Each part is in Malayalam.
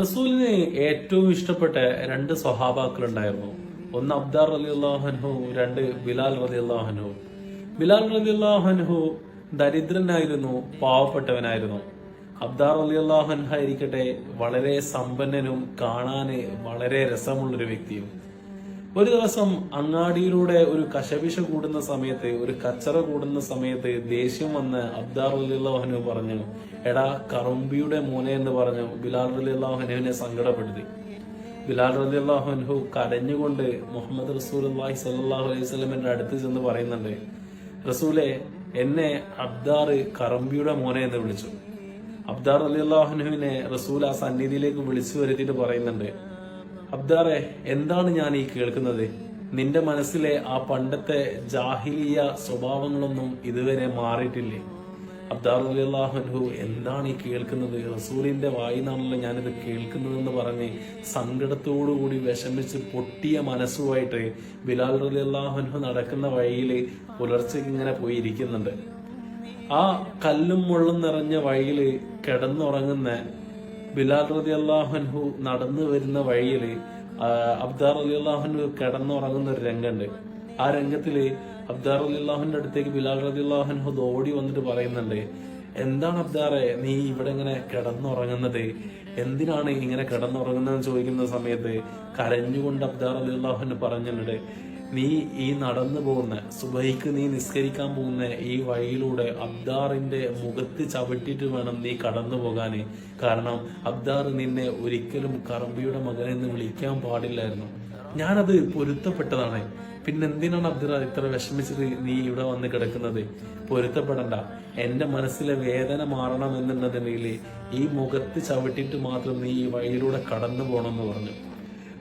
റസൂലിന് ഏറ്റവും ഇഷ്ടപ്പെട്ട രണ്ട് സ്വഹാബാക്കൾ ഉണ്ടായിരുന്നു ഒന്ന് അബ്ദാർ അലി അള്ളാഹൻഹു രണ്ട് ബിലാൽ റലി അള്ളാഹൻഹു ബിലാൽ റലി അള്ളാഹൻഹു ദരിദ്രനായിരുന്നു പാവപ്പെട്ടവനായിരുന്നു. അബ്ദാർ അലി അള്ളാഹൻഹ ആയിരിക്കട്ടെ വളരെ സമ്പന്നനും കാണാന് വളരെ രസമുള്ളൊരു വ്യക്തിയും. ഒരു ദിവസം അങ്ങാടിയിലൂടെ ഒരു കശപിശ കൂടുന്ന സമയത്ത് ഒരു കച്ചറ കൂടുന്ന സമയത്ത് ദേഷ്യം വന്ന് അബ്ദാർ അലിള്ളാഹനു പറഞ്ഞു എടാ കറുമ്പിയുടെ മോനെ എന്ന് പറഞ്ഞു ബിലാൽ അലിള്ളാഹനുവിനെ സങ്കടപ്പെടുത്തി. ബിലാൽ അലിള്ളാഹുനു കരഞ്ഞുകൊണ്ട് മുഹമ്മദ് റസൂൽ അള്ളാഹി സല്ലാഹു അലൈഹി സ്വലമിന്റെ അടുത്ത് ചെന്ന് പറയുന്നുണ്ട് റസൂലെ എന്നെ അബ്ദാർ കറമ്പിയുടെ മോനെ എന്ന് വിളിച്ചു. അബ്ദാർ അലി അള്ളാഹുനുവിനെ റസൂൽ ആ സന്നിധിയിലേക്ക് വിളിച്ചു വരുത്തിയിട്ട് പറയുന്നുണ്ട് അബ്ദാറെ എന്താണ് ഞാൻ ഈ കേൾക്കുന്നത്? നിന്റെ മനസ്സിലെ ആ പണ്ടത്തെ ജാഹിലിയ സ്വഭാവങ്ങളൊന്നും ഇതുവരെ മാറിയിട്ടില്ലേ? അബ്ദാർ അലിഹു എന്താണ് ഈ കേൾക്കുന്നത്? റസൂലിന്റെ വായിന്നാണല്ലോ ഞാനിത് കേൾക്കുന്നതെന്ന് പറഞ്ഞ് സങ്കടത്തോടുകൂടി വിഷമിച്ച് പൊട്ടിയ മനസ്സുമായിട്ട് ബിലാൽ അലി നടക്കുന്ന വഴിയിൽ പുലർച്ചയ്ക്ക് ഇങ്ങനെ പോയിരിക്കുന്നുണ്ട്. ആ കല്ലും മുള്ളും നിറഞ്ഞ വഴിയിൽ കിടന്നുറങ്ങുന്ന ബിലാൽ റതി അള്ളാഹുൻഹു നടന്നു വരുന്ന വഴിയിൽ അബ്ദാർ അലി അള്ളാഹുൻഹു കിടന്നുറങ്ങുന്ന ഒരു രംഗമുണ്ട് ആ രംഗത്തിൽ അബ്ദാർ അലി അള്ളാഹുന്റെ അടുത്തേക്ക് ബിലാൽ റതി അള്ളാഹുൻഹു ഓടി വന്നിട്ട് പറയുന്നുണ്ട് എന്താണ് അബ്ദാറെ നീ ഇവിടെ ഇങ്ങനെ കിടന്നുറങ്ങുന്നത്? എന്തിനാണ് ഇങ്ങനെ കിടന്നുറങ്ങുന്നതെന്ന് ചോദിക്കുന്ന സമയത്ത് കരഞ്ഞുകൊണ്ട് അബ്ദാർ അലി അള്ളാഹുന് പറഞ്ഞിട്ടുണ്ട് നീ ഈ നടന്നു പോകുന്ന സുബൈക്ക് നീ നിസ്കരിക്കാൻ പോകുന്ന ഈ വഴിയിലൂടെ അബ്ദാറിന്റെ മുഖത്ത് ചവിട്ടിയിട്ട് വേണം നീ കടന്നു പോകാന്. കാരണം അബ്ദാർ നിന്നെ ഒരിക്കലും കറമ്പിയുടെ മകനെന്ന് വിളിക്കാൻ പാടില്ലായിരുന്നു. ഞാനത് പൊരുത്തപ്പെട്ടതാണ്. പിന്നെ എന്തിനാണ് അബ്ദുറ ഇത്ര വിഷമിച്ചിട്ട് നീ ഇവിടെ വന്ന് കിടക്കുന്നത്? പൊരുത്തപ്പെടണ്ട. എന്റെ മനസ്സിലെ വേദന മാറണം എന്നുണ്ടെന്നുണ്ടെങ്കിൽ ഈ മുഖത്ത് ചവിട്ടിയിട്ട് മാത്രം നീ ഈ വഴിയിലൂടെ കടന്നു പോകണമെന്ന് പറഞ്ഞു.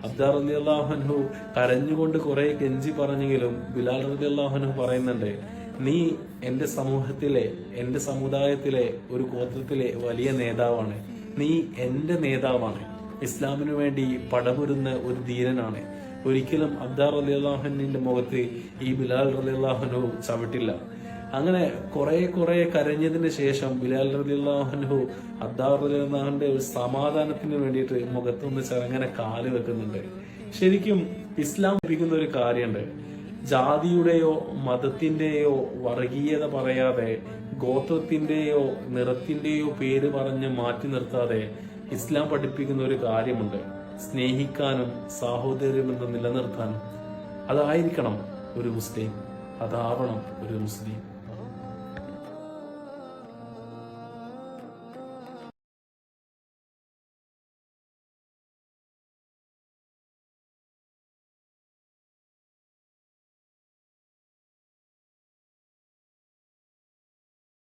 അബ്ദാർ അലി അള്ളാഹുഹു കരഞ്ഞുകൊണ്ട് കുറെ കെഞ്ചി പറഞ്ഞെങ്കിലും ബിലാൽ റബി അള്ളാഹുഹു പറയുന്നുണ്ട് നീ എന്റെ സമൂഹത്തിലെ എന്റെ സമുദായത്തിലെ ഒരു ഗോത്രത്തിലെ വലിയ നേതാവാണ്. നീ എന്റെ നേതാവാണ്. ഇസ്ലാമിനു വേണ്ടി പടപൊരുന്ന ഒരു ധീരനാണ്. ഒരിക്കലും അബ്ദാർ അലി അള്ളാഹുവിന്റെ മുഖത്ത് ഈ ബിലാൽ റലി അള്ളാഹുനു ചവിട്ടില്ല. അങ്ങനെ കുറെ കുറെ കരഞ്ഞതിന് ശേഷം ബിലാൽ റലിഹു അബ്ദാർ റലിഹുന്റെ ഒരു സമാധാനത്തിന് വേണ്ടിയിട്ട് മുഖത്തുനിന്ന് ചെറുങ്ങനെ കാൽ വെക്കുന്നുണ്ട്. ശരിക്കും ഇസ്ലാം ലഭിക്കുന്ന ഒരു കാര്യമുണ്ട്. ജാതിയുടെയോ മതത്തിന്റെയോ വർഗീയത പറയാതെ ഗോത്രത്തിന്റെയോ നിറത്തിന്റെയോ പേര് പറഞ്ഞ് മാറ്റി നിർത്താതെ ഇസ്ലാം പഠിപ്പിക്കുന്ന ഒരു കാര്യമുണ്ട്. സ്നേഹിക്കാനും സാഹോദര്യബന്ധം നിലനിർത്താനും അതായിരിക്കണം ഒരു മുസ്ലിം അതാവണം ഒരു മുസ്ലിം.